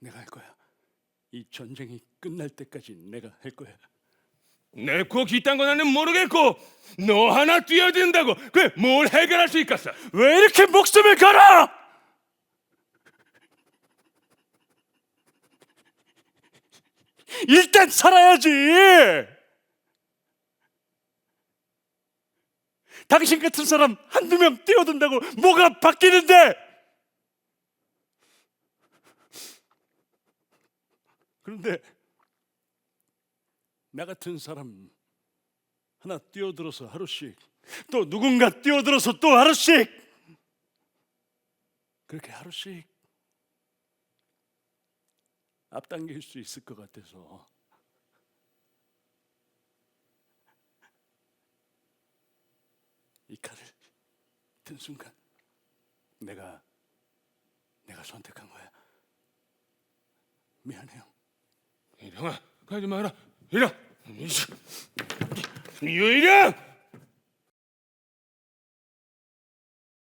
내가 할 거야. 이 전쟁이 끝날 때까지 내가 할 거야. 내꼭 이딴 건 나는 모르겠고 너 하나 뛰어든다고 그래 뭘 해결할 수 있겠어? 왜 이렇게 목숨을 걸어? 일단 살아야지. 당신 같은 사람 한두 명 뛰어든다고 뭐가 바뀌는데? 그런데 나 같은 사람 하나 뛰어들어서 하루씩 또 누군가 뛰어들어서 또 하루씩 그렇게 하루씩 앞당길 수 있을 것 같아서 이 칼을 든 순간 내가 내가 선택한 거야. 미안해요 이령아 가지 마라. 이령 이령